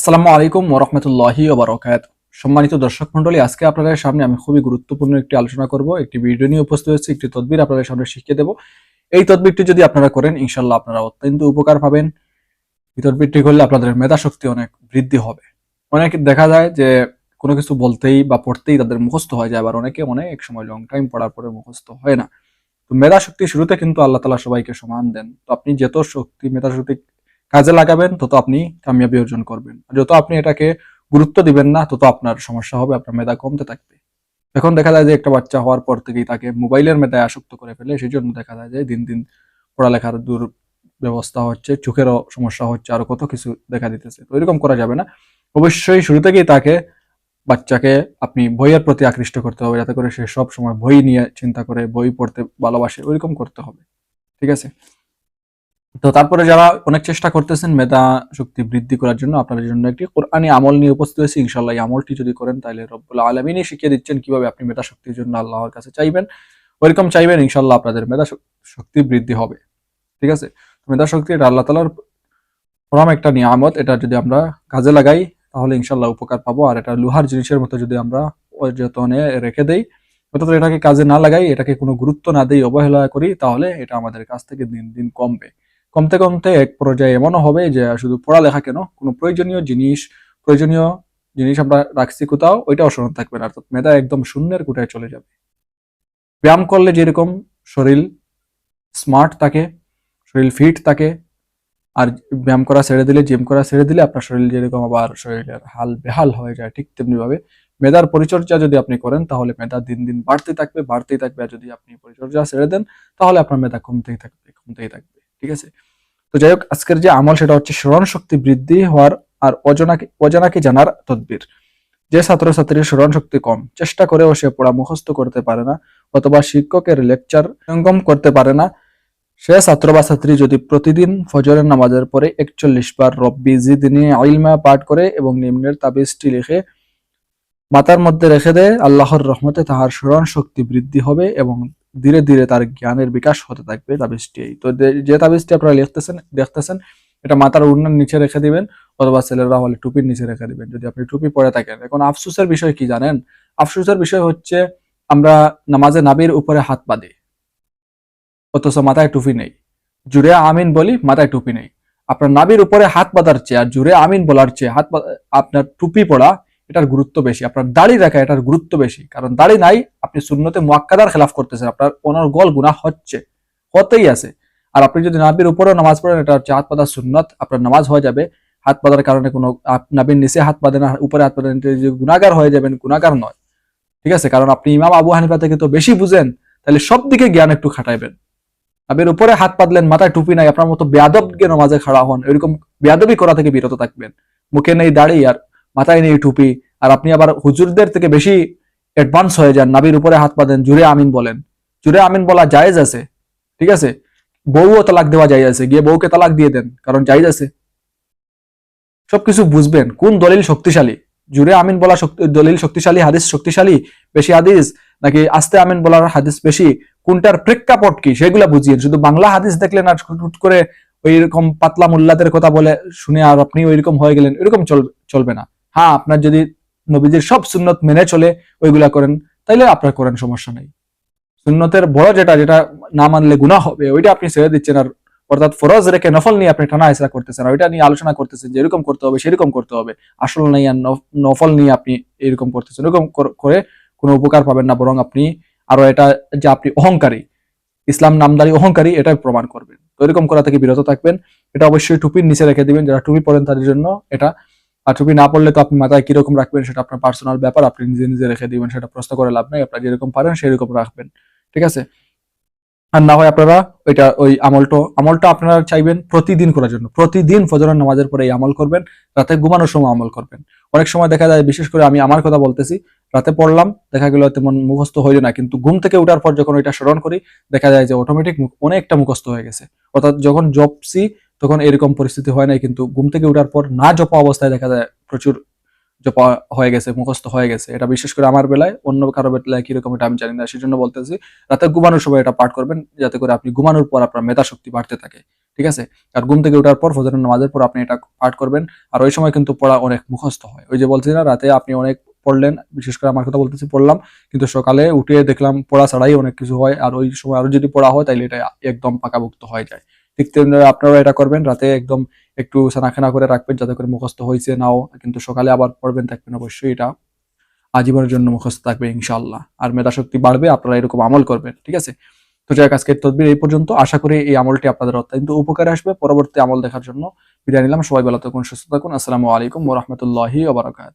আসসালামু আলাইকুম ওরহমতুল্লাহি ওবরাকাত সম্মানিত দর্শক মন্ডলী আজকে আপনাদের সামনে আমি খুবই গুরুত্বপূর্ণ একটি আলোচনা করব, একটি ভিডিও নিয়ে উপস্থিত হয়েছি, একটি তদবির আপনাদের সামনে শিখিয়ে দেব। এই তদবিরটি যদি আপনারা করেন ইনশাল্লাহ আপনারা অত্যন্ত উপকার পাবেন। এই তদবিরটি করলে আপনাদের মেধা শক্তি অনেক বৃদ্ধি হবে। অনেক দেখা যায় যে কোনো কিছু বলতেই বা পড়তেই তাদের মুখস্থ হয়ে যায়, আবার অনেকে অনেক সময় লং টাইম পড়ার পরে মুখস্থ হয় না। তো মেধা শক্তি শুরুতে কিন্তু আল্লাহ তালা সবাইকে সমান দেন। তো আপনি যত শক্তি মেধা শক্তি কাজে লাগাবেন, তত আপনি কামিয়াবি অর্জন করবেন। যত আপনি এটাকে গুরুত্ব দিবেন না, তত আপনার সমস্যা হবে, আপনার মেধা কমতে থাকবে। এখন দেখা যায় যে একটা বাচ্চা হওয়ার পর থেকেই তাকে মোবাইলের মেধায় আসক্ত করে ফেলে সেই জন্য দেখা যায় যে দিন দিন পড়ালেখার দূর ব্যবস্থা হচ্ছে, চোখেরও সমস্যা হচ্ছে, আরও কত কিছু দেখা দিতেছে। তো এরকম করা যাবে না। অবশ্যই শুরু থেকেই তাকে বাচ্চাকে আপনি বইয়ের প্রতি আকৃষ্ট করতে হবে, যাতে করে সে সব সময় বই নিয়ে চিন্তা করে, বই পড়তে ভালোবাসে, ওইরকম করতে হবে। ঠিক আছে? তো তারপরে যারা অনেক চেষ্টা করতেছেন মেধা শক্তি বৃদ্ধি করার জন্য, আপনাদের জন্য একটি কোরআনি আমল নিয়ে উপস্থিত হয়েছে। ইনশাল্লাহ এই আমলটি যদি করেন, তাহলে রব্বুল আলমিনই শিখিয়ে দিচ্ছেন কীভাবে আপনি মেধা শক্তির জন্য আল্লাহর কাছে চাইবেন। ওইরকম চাইবেন ইনশাল্লাহ আপনাদের মেধা শক্তি বৃদ্ধি হবে। ঠিক আছে? মেধা শক্তি এটা আল্লাহ তালার পরম একটা নিয়ামত। এটা যদি আমরা কাজে লাগাই, তাহলে ইনশাল্লাহ উপকার পাবো। আর এটা লোহার জিনিসের মতো যদি আমরা যতনে রেখে দেই, অর্থাৎ এটাকে কাজে না লাগাই, এটাকে কোনো গুরুত্ব না দিই, অবহেলা করি, তাহলে এটা আমাদের কাছ থেকে দিন দিন কমবে। কমতে কমতে এক পর্যায়ে এমনও হবে যে শুধু পড়ালেখা কেন, কোনো প্রয়োজনীয় জিনিস প্রয়োজনীয় জিনিস আমরা রাখছি কোথাও, ওইটাও স্মরণ থাকবে না। অর্থাৎ মেধা একদম শূন্যের কোটায় চলে যাবে। ব্যায়াম করলে যেরকম শরীর স্মার্ট থাকে, শরীর ফিট থাকে, আর ব্যায়াম করা ছেড়ে দিলে, জিম করা ছেড়ে দিলে আপনার শরীর যেরকম আবার শরীরের হাল বেহাল হয়ে যায়, ঠিক তেমনিভাবে। মেধার পরিচর্যা যদি আপনি করেন, তাহলে মেধা দিন দিন বাড়তেই থাকবে বাড়তেই থাকবে। আর যদি আপনি পরিচর্যা ছেড়ে দেন, তাহলে আপনার মেধা কমতেই থাকবে কমতেই থাকবে। ঠিক আছে? তো যাই হোক, আজকের যে আমল সেটা হচ্ছে স্মরণ শক্তি বৃদ্ধি হওয়ার আর অজানাকে অজানাকে জানার তদবির। যে ছাত্রছাত্রীর স্মরণ শক্তি কম, চেষ্টা করেও সে পড়া মুখস্থ করতে পারে না অথবা শিক্ষকের লেকচার সঙ্গম করতে পারে না। সে ছাত্র বা ছাত্রী যদি প্রতিদিন ফজরের নামাজের পরে একচল্লিশ বার রব্বি জিদিনী আইলমা পাঠ করে এবং নিম্নের তাবিজটি লিখে মাথার মধ্যে রেখে দেয়, আল্লাহর রহমতে তাহার স্মরণ শক্তি বৃদ্ধি হবে এবং ধীরে ধীরে তার জ্ঞানের বিকাশ হতে থাকবে তাবিজটি তো যে তাবিজটি আপনারা লিখতেছেন, দেখতেছেন, এটা মাথার উন্নয়ন নিচে রেখে দিবেন, অথবা ছেলেরা হলে টুপির নিচে রেখে দিবেন। যদি আপনি টুপি পরে থাকেন। এখন আফসোসের বিষয় কি জানেন? আফসোসের বিষয় হচ্ছে, আমরা নামাজে নাবির উপরে হাত বাঁধি। অথচ মাথায় টুপি নেই। জুড়ে আমিন বলি, মাথায় টুপি নেই। আপনার নাবির উপরে হাত বাঁধার চেয়ে, আর জুড়ে আমিন বলার চেয়ে হাত আপনার টুপি পড়া এটার গুরুত্ব বেশি। আপনার দাড়ি রাখা এটার গুরুত্ব বেশি। কারণ দাড়ি নাই, আপনি শূন্যতে মুয়াক্কাদার খেলাফ করতেছেন। আপনার অনর্গল গুনাহ হচ্ছে, হতেই আছে। আর আপনি যদি নাবির উপরেও নামাজ পড়েন, এটা হচ্ছে হাত পাতার সুন্নত, আপনার নামাজ হয়ে যাবে। হাত পাতার কারণে কোনো নাবির নিচে হাত আর উপরে হাত যে গুণাগার হয়ে যাবেন গুণাগার নয়। ঠিক আছে? কারণ আপনি ইমাম আবু হানিফা থেকে তো বেশি বুঝেন, তাহলে সব দিকে জ্ঞান একটু খাটাইবেন। নাবির উপরে হাত পাতলেন মাথায় টুপি নাই, আপনার মতো বেয়াদব গিয়ে নামাজে খাড়া হন, এরকম বেয়াদবি করা থেকে বিরত থাকবেন। মুখে নেই দাঁড়িয়ে আর মাথায় নেই টুপি, আর আপনি আবার হুজুরদের থেকে বেশি অ্যাডভান্স হয়ে যান নাবির উপরে হাত পাতেন জুড়ে আমিন বলেন। জুড়ে আমিন বলা জায়েজ আছে, ঠিক আছে? বউও তালাক দেওয়া জায়েজ আছে, গিয়ে বউকে তালাক দিয়ে দেন, কারণ জায়েজ আছে। সবকিছু বুঝবেন, কোন দলিল শক্তিশালী? জুড়ে আমিন বলা দলিল শক্তিশালী, হাদিস শক্তিশালী, বেশি হাদিস, নাকি আস্তে আমিন বলার হাদিস বেশি? কোনটার প্রেক্ষাপট কি? সেগুলা বুঝিয়ে, শুধু বাংলা হাদিস দেখলেন আর হুট করে ওই রকম পাতলা মোল্লাদের কথা বলে শুনে আর আপনি ওইরকম হয়ে গেলেন, এরকম চলবে চলবে না। হ্যাঁ আপনার যদি নবীজির সব সুন্নত মেনে চলে, ওইগুলা করেন, তাইলে আপনার করেন সমস্যা নেই। সুন্নতের বড় যেটা যেটা না মানলে গুনাহ হবে, ওইটা আপনি ছেড়ে দিচ্ছেন, আর অর্থাৎ ফরজ রেখে নফল নিয়ে আপনি টানা আইসরা করতেছেন ওইটা নিয়ে আলোচনা করতেছেন যে এরকম করতে হবে, সেরকম করতে হবে। আসল নেই আর নফল নিয়ে আপনি এরকম করতেছেন, এরকম করে কোনো উপকার পাবেন না, বরং আপনি আরও এটা যে আপনি অহংকারী, ইসলাম নামদারি অহংকারী এটাই প্রমাণ করবেন। তো এরকম করা থেকে বিরত থাকবেন। এটা অবশ্যই টুপির নিচে রেখে দিবেন, যারা টুপি পরেন তাদের জন্য এটা আর টুপি না পড়লে তো আপনি মাথায় কীরকম রাখবেন সেটা আপনার পার্সোনাল ব্যাপার, আপনি নিজে নিজে রেখে দিবেন, সেটা প্রশ্ন করে লাভ নাই, আপনারা যেরকম পারেন সেরকম রাখবেন, ঠিক আছে? আর না হয় আপনারা ওইটা ওই আমলটা আমলটা আপনারা চাইবেন প্রতিদিন করার জন্য, প্রতিদিন ফজরের নামাজের পরে এই আমল করবেন, রাতে ঘুমানোর সময় আমল করবেন। অনেক সময় দেখা যায়, বিশেষ করে আমি আমার কথা বলতেছি, রাতে পড়লাম, দেখা গেল তেমন মুখস্থ হইল না, কিন্তু ঘুম থেকে ওঠার পর যখন ওইটা স্মরণ করি, দেখা যায় যে অটোমেটিক অনেকটা মুখস্থ হয়ে গেছে। অর্থাৎ যখন জপসি তখন এরকম পরিস্থিতি হয় নাই, কিন্তু ঘুম থেকে ওঠার পর না জপা অবস্থায় দেখা যায় প্রচুর জপা হয়ে গেছে, মুখস্থ হয়ে গেছে। এটা বিশেষ করে আমার বেলায়, অন্য কারও বেলায় কীরকম এটা আমি জানি না, সেজন্য বলতেছি, রাতে ঘুমানোর সময় এটা পাঠ করবেন, যাতে করে আপনি ঘুমানোর পর আপনার মেধা শক্তি বাড়তে থাকে, ঠিক আছে? আর ঘুম থেকে ওঠার পর ফজরের নামাজের পর আপনি এটা পাঠ করবেন, আর ওই সময় কিন্তু পড়া অনেক মুখস্থ হয়। ওই যে বলছি না, রাতে আপনি অনেক পড়লেন, বিশেষ করে আমার কথা বলতেছি পড়লাম, কিন্তু সকালে উঠে দেখলাম পড়া ছাড়াই অনেক কিছু হয়, আর ওই সময় আরও যদি পড়া হয় তাহলে এটা একদম পাকাভুক্ত হয়ে যায়। ঠিক তেমনি আপনারা এটা করবেন। রাতে একদম একটু সানাখানা করে রাখবেন যাতে করে মুখস্থ হয়েছে নাও, কিন্তু সকালে আবার পড়বেন থাকবেন অবশ্যই এটা আজীবনের জন্য মুখস্থ থাকবে ইনশাআল্লাহ। আর মেধাশক্তি বাড়বে, আপনারা এরকম আমল করবেন, ঠিক আছে? তো যাই আজকের তদবির এই পর্যন্ত। আশা করি এই আমলটি আপনাদের অত্যন্ত উপকারে আসবে। পরবর্তী আমল দেখার জন্য বিদায় নিলাম। সবাই ভালো থাকুন, সুস্থ থাকুন। আসসালামু আলাইকুম ওরহমতুল্লাহি ওবরাকাত